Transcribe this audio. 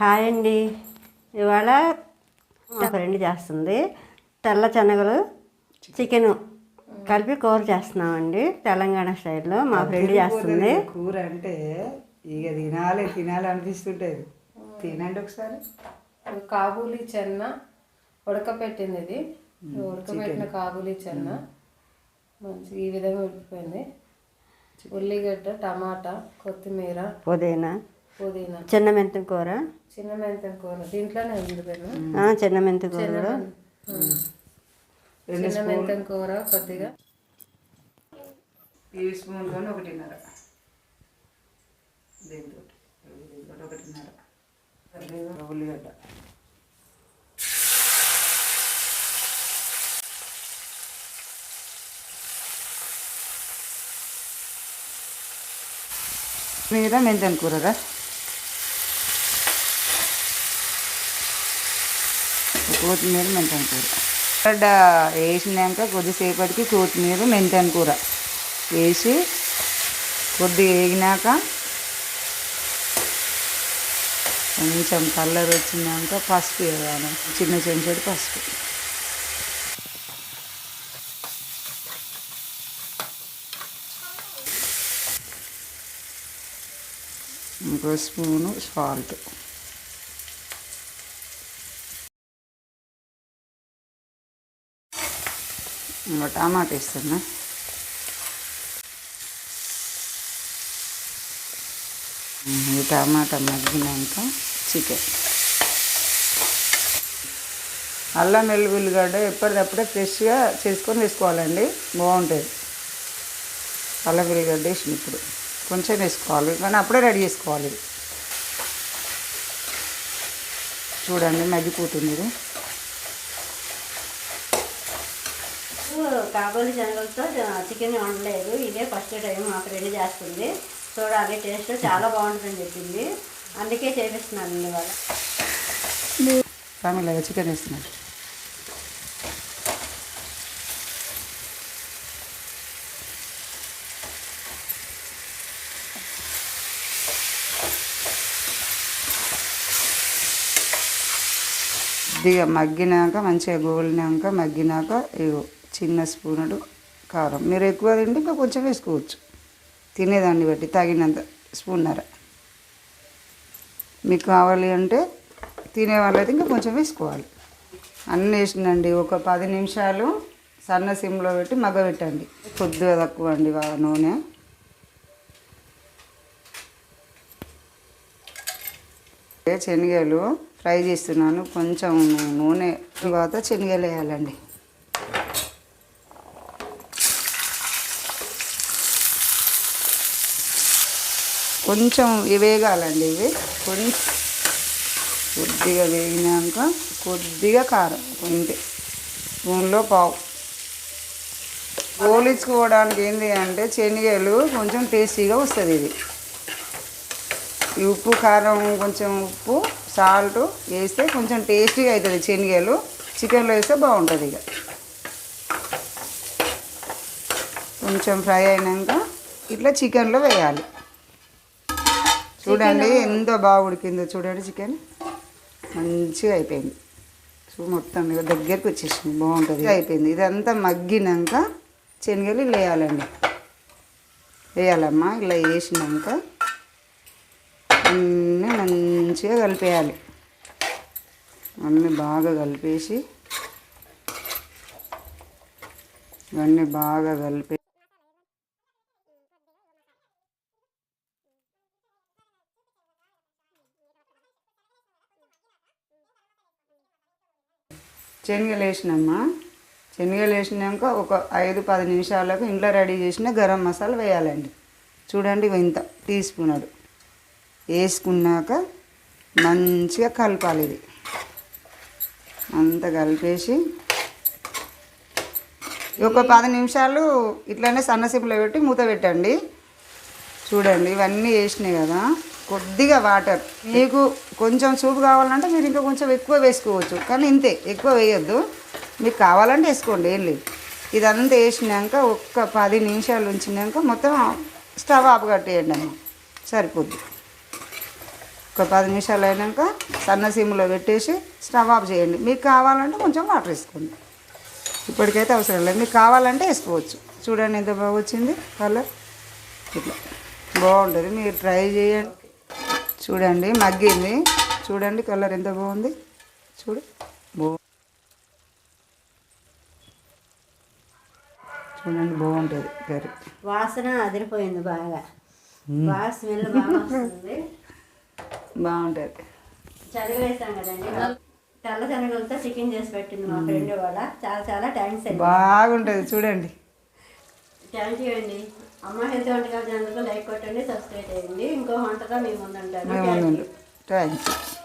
Hi అండి. ఇవాళ మా ఫ్రెండ్ చేస్తుంది. తెల్ల శనగలు చికెన్ కలిపి కూర చేస్తున్నామండి. తెలంగాణ స్టైల్లో మా ఫ్రెండ్ చేస్తుంది. కూర అంటే ఇక తినాలి తినాలి అనిపిస్తుంటది. తినండి ఒకసారి. కాబూలి చెన్న ఉడకపెట్టింది ఇది. ఉడకపెట్టిన కాబూలి చెన్న. మంచి ఈ విధంగా ఉడికిపోయింది. ఉల్లిగడ్డ టమాటా కొత్తిమీర. పుదీనా. పుదీనా. చిన్న మెంతం కూర? చిన్న మెంతం కూర. దీంట్లోనే ఉంది చిన్న మెంతం కూర కూడా? చిన్న మెంతం కూర కొద్దిగా. టీ స్పూన్తో ఒకటిన్నర. దీంతో ఒకటిన్నర. ఉల్లిగడ్డ. మీద మెంతం కూరరా? కొత్తిమీర మెంతన కూర. గడ్డ వేసినాక కొద్దిసేపటికి కొత్తిమీర మెంతన కూర వేసి కొద్దిగా వేగినాక కొంచెం కలర్ వచ్చినాక పసుపు వేయాలి. చిన్న చెంచాడు పసుపు. ఇంకో స్పూను సాల్ట్. ఇంకో టమాటా వేస్తున్నా. ఈ టమాటా మగ్గినాక చికెన్. అల్లం వెల్లుల్లిగడ్డ ఎప్పటికప్పుడే ఫ్రెష్గా చేసుకొని వేసుకోవాలండి. బాగుంటుంది. అల్లం వెల్లుగడ్డ వేసిన ఇప్పుడు. కొంచెం వేసుకోవాలి. కానీ అప్పుడే రెడీ చేసుకోవాలి. చూడండి మగ్గిపోతుంది. ఇది కాబోలి శనగలతో చికెన్ వండలేదు. ఇదే ఫస్ట్ టైం మా ఫ్రెండ్ చేస్తుంది. చూడాలి టేస్ట్ చాలా బాగుంటుందని చెప్పింది. అందుకే చేపిస్తున్నాను ఇవాళ. ఫ్యామిలీగా చికెన్ వేస్తున్నాడు. కొద్దిగా మగ్గినాక మంచిగా గోలినాక మగ్గినాక ఇగో చిన్న స్పూనుడు కారం. మీరు ఎక్కువ తింటే ఇంకా కొంచెం వేసుకోవచ్చు. తినేదాన్ని బట్టి తగినంత స్పూన్నర. మీకు కావాలి అంటే తినే వాళ్ళైతే ఇంకా కొంచెం వేసుకోవాలి. అన్నీ వేసిందండి ఒక పది నిమిషాలు సన్న సిమ్లో పెట్టి మగ్గబెట్టండి. కొద్దిగా తక్కువ అండి నూనె. శనగలు ఫ్రై చేస్తున్నాను. కొంచెం నూనె తర్వాత శనగలు వేయాలండి. కొంచెం వేగాలండి ఇవి. కొంచెం కొద్దిగా వేగినాక కొద్దిగా కారం ఇంతే స్పూన్లో పావు. గోలించుకోవడానికి ఏంటి అంటే శనగలు కొంచెం టేస్టీగా వస్తుంది ఇది. ఈ ఉప్పు కారం కొంచెం ఉప్పు సాల్ట్ వేస్తే కొంచెం టేస్టీగా అవుతుంది శనగలు. చికెన్లో వేస్తే బాగుంటుంది ఇక. కొంచెం ఫ్రై అయినాక ఇట్లా చికెన్లో వేయాలి. చూడండి ఎంత బాగా ఉడికిందో చూడండి చికెన్. మంచిగా అయిపోయింది. చూ మొత్తం ఇక దగ్గరికి వచ్చేసింది. బాగుంటుంది. అయిపోయింది. ఇదంతా మగ్గినాక శనగలు ఇలా వేయాలండి. వేయాలమ్మా ఇలా వేసినాక అన్నీ మంచిగా కలిపేయాలి. అన్నీ బాగా కలిపేసి ఇవన్నీ బాగా కలిపే శనగలు వేసినమ్మా శనగలు వేసినాక ఒక ఐదు పది నిమిషాలకు ఇంట్లో రెడీ చేసిన గరం మసాలా వేయాలండి. చూడండి ఇంత టీ వేసుకున్నాక మంచిగా కలపాలి ఇది. అంత కలిపేసి ఒక పది నిమిషాలు ఇట్లనే సన్నసిపులో పెట్టి మూత పెట్టండి. చూడండి ఇవన్నీ వేసినాయి కదా. కొద్దిగా వాటర్. మీకు కొంచెం సూపు కావాలంటే మీరు ఇంకా కొంచెం ఎక్కువ వేసుకోవచ్చు. కానీ ఇంతే ఎక్కువ వేయొద్దు. మీకు కావాలంటే వేసుకోండి ఏం లేదు. ఇదంతా వేసినాక ఒక్క పది నిమిషాలు ఉంచినాక మొత్తం స్టవ్ ఆపు కట్టేయండి అమ్మ. సరిపోద్ది. ఒక పది నిమిషాలు అయినాక సన్న సిమ్లో పెట్టేసి స్టవ్ ఆఫ్ చేయండి. మీకు కావాలంటే కొంచెం వాటర్ వేసుకోండి. ఇప్పటికైతే అవసరం లేదు. మీకు కావాలంటే వేసుకోవచ్చు. చూడండి ఎంత బాగా వచ్చింది కలర్. ఇట్లా. బాగుంటుంది. మీరు ట్రై చేయండి. చూడండి మగ్గింది. చూడండి కలర్ ఎంత బాగుంది. చూడు. చూడండి బాగుంటుంది కర్రీ. వాసన అదిరిపోయింది బాగా. బాగుంటుంది. చదివి వేసాం కదండి తెల్ల శనగలతో చికెన్ చేసి పెట్టింది మా ఫ్రెండ్ చాలా చాలా థ్యాంక్స్ అండి. బాగుంటుంది చూడండి. థ్యాంక్ యూ అండి. అమ్మ హెల్త్ వంటకాలు లైక్ కొట్టండి ఇంకో వంటగా మేము యూ థ్యాంక్ యూ